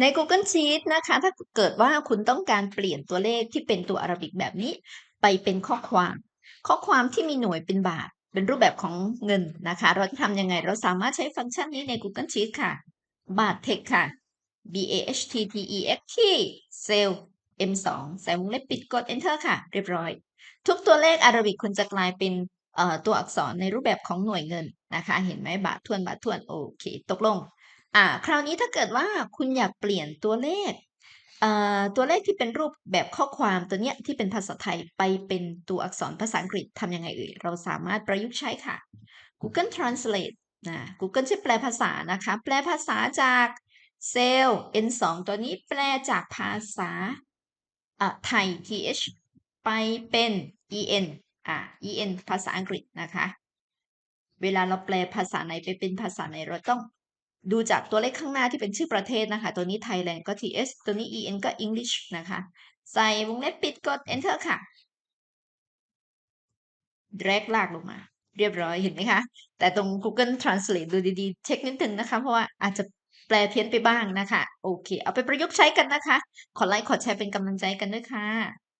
ใน Google Sheet นะคะ ถ้าเกิดว่าคุณต้องการเปลี่ยนตัวเลขที่เป็นตัวอาราบิกแบบนี้ ไปเป็นข้อความ ข้อความที่มีหน่วยเป็นบาท เป็นรูปแบบของเงินนะคะ เราจะทำยังไง เราสามารถใช้ฟังก์ชันนี้ใน Google Sheet ค่ะ บาท text ค่ะ b a h t t e x ที่เซล m2 ใส่วงเล็บปิดกด enter ค่ะ เรียบร้อย ทุกตัวเลขอาราบิกคุณจะกลายเป็นตัวอักษรในรูปแบบของหน่วยเงินนะคะ เห็นไหมบาททวนบาททวนโอเค ตกลง อ่าคราวนี้ถ้าเกิดว่าคุณอยากเปลี่ยนตัวเลขเอ่อตัวเลขที่เป็นรูปแบบข้อความตัวเนี้ยที่เป็นภาษาไทยไปเป็นตัวอักษรภาษาอังกฤษทำยังไงเอ่ย เราสามารถประยุกต์ใช้ค่ะ Google Translate นะ Google ช่วยแปลภาษานะคะ แปลภาษาจากเซลล์ N2 ตัวนี้แปลจากภาษาอะไทย TH ไปเป็น EN อะ EN ภาษาอังกฤษนะคะ เวลาเราแปลภาษาไหนไปเป็นภาษาไหนเราต้อง ดูจากตัวเลขข้างหน้าที่เป็นชื่อประเทศนะคะ ตัวนี้ Thailand ก็ TS ตัวนี้ EN ก็ English นะคะ ใส่วงเล็บปิดกด enter ค่ะ drag ลากลงมา เรียบร้อยเห็นไหมคะ แต่ตรง Google Translate ดูดีๆ เช็คนิดนึงนะคะ เพราะว่าอาจจะแปลเพี้ยนไปบ้างนะคะ โอเค เอาไปประยุกต์ใช้กันนะคะ ขอไลค์ขอแชร์เป็นกำลังใจกันด้วยค่ะ